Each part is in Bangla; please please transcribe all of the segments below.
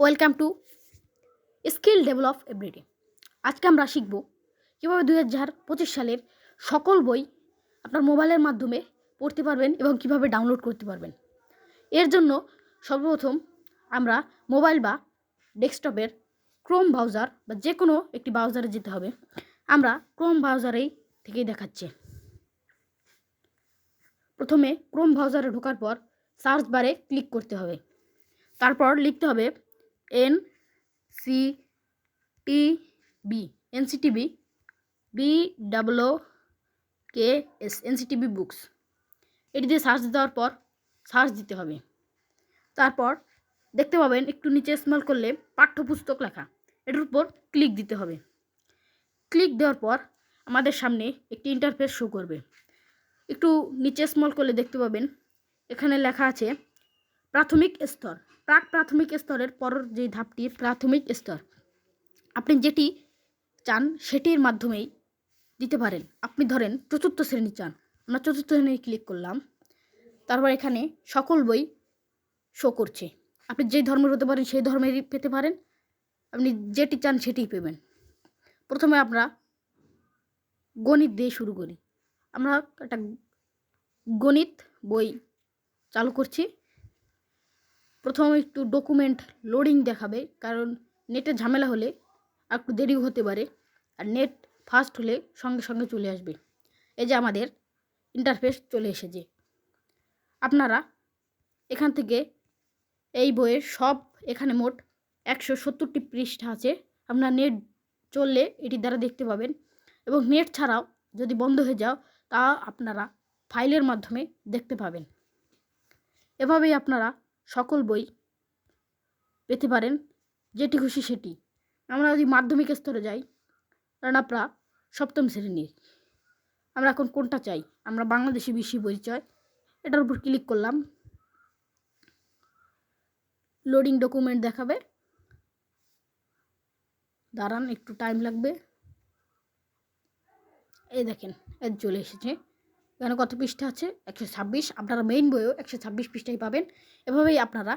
Welcome to skill develop everyday. আজকে আমরা শিখব কীভাবে দুই হাজার পঁচিশ সালের সকল বই আপনার মোবাইলের মাধ্যমে পড়তে পারবেন এবং কীভাবে ডাউনলোড করতে পারবেন। এর জন্য সর্বপ্রথম আমরা মোবাইল বা ডেস্কটপের ক্রোম ব্রাউজার বা যে কোনো একটি ব্রাউজারে যেতে হবে। আমরা ক্রোম ব্রাউজারেই থেকেই দেখাচ্ছি। প্রথমে ক্রোম ব্রাউজারে ঢোকার পর সার্চ বারে ক্লিক করতে হবে। তারপর লিখতে হবে N C T B NCTB B double o K S NCTB books এটি দিয়ে সার্চ দেওয়ার পর সার্চ দিতে হবে। তারপর দেখতে পাবেন একটু নিচে স্মল করলে পাঠ্যপুস্তক লেখা। এটার উপর ক্লিক দিতে হবে। ক্লিক দেওয়ার পর আমাদের সামনে একটি ইন্টারফেস শো করবে। একটু নিচে স্মল করলে দেখতে পাবেন, এখানে লেখা আছে প্রাথমিক স্তর। প্রাক প্রাথমিক স্তরের পরের যে ধাপটি, প্রাথমিক স্তর। আপনি যেটি চান সেটির মাধ্যমেই দিতে পারেন। আপনি ধরেন চতুর্থ শ্রেণি চান। আমরা চতুর্থ শ্রেণি ক্লিক করলাম। তারপর এখানে সকল বই শো করছে। আপনি যেই ধর্মের হতে পারেন সেই ধর্মেরই পেতে পারেন। আপনি যেটি চান সেটিই পেবেন। প্রথমে আমরা গণিত দিয়ে শুরু করি। আমরা একটা গণিত বই চালু করছি। প্রথমে একটু ডকুমেন্ট লোডিং দেখাবে, কারণ নেটে ঝামেলা হলে একটু দেরিও হতে পারে, আর নেট ফাস্ট হলে সঙ্গে সঙ্গে চলে আসবে। এই যে আমাদের ইন্টারফেস চলে এসেছে। আপনারা এখান থেকে এই বইয়ের সব, এখানে মোট একশো সত্তরটি পৃষ্ঠা আছে। আপনার নেট চললে এটির দ্বারা দেখতে পাবেন। এবং নেট ছাড়াও যদি বন্ধ হয়ে যাও, তা আপনারা ফাইলের মাধ্যমে দেখতে পাবেন। এভাবেই আপনারা সকল বই পেতে পারেন, যেটি খুশি সেটি। আমরা যদি মাধ্যমিক স্তরে যাই আমরা সপ্তম শ্রেণির। আমরা এখন কোনটা চাই? আমরা বাংলাদেশি বিশ্ব পরিচয়, এটার উপর ক্লিক করলাম। লোডিং ডকুমেন্ট দেখাবে। দাঁড়ান, একটু টাইম লাগবে। এই দেখেন এর চলে এসেছে। এখানে কত পৃষ্ঠা আছে? একশো ছাব্বিশ। আপনারা মেইন বইও একশো ছাব্বিশ পৃষ্ঠাই পাবেন। এভাবেই আপনারা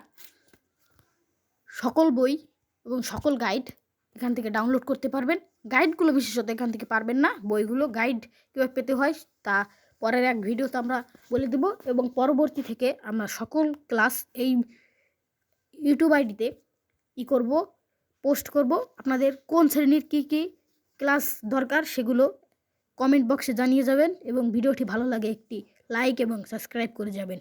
সকল বই এবং সকল গাইড এখান থেকে ডাউনলোড করতে পারবেন। গাইডগুলো বিশেষত এখান থেকে পারবেন না। বইগুলো গাইড কীভাবে পেতে হয়, তা পরের এক ভিডিওতে আমরা বলে দেব। এবং পরবর্তী থেকে আমরা সকল ক্লাস এই ইউটিউব আইডিতে ই করব পোস্ট করব। আপনাদের কোন শ্রেণির কী কী ক্লাস দরকার সেগুলো কমেন্ট বক্সে জানিয়ে যাবেন এবং ভিডিওটি ভালো লাগে একটি লাইক এবং সাবস্ক্রাইব করে যাবেন।